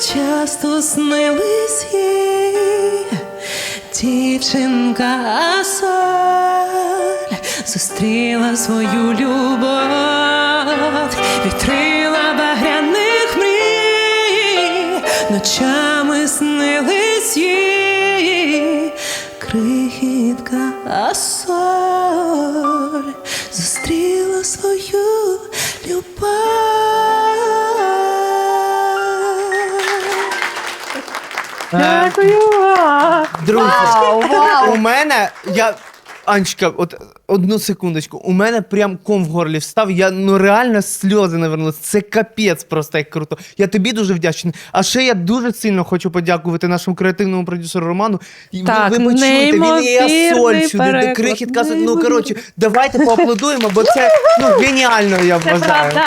часто снились їй. Дівчинка соль зустріла свою любов, відкрила багряних мрій, ночами снились їй. Крихітка соль зустріла свою любов. Друзі, Вау, вау. у мене я. Анечка, от одну секундочку. У мене прям ком в горлі встав. Я ну реально сльози навернулись. Це капець просто як круто. Я тобі дуже вдячний. А ще я дуже сильно хочу подякувати нашому креативному продюсеру Роману. І Так, ви почуєте, він і неймовірний асоль сюди, де переклад. Ну коротше, давайте поаплодуємо, бо це ну геніально, я Це вважаю. правда.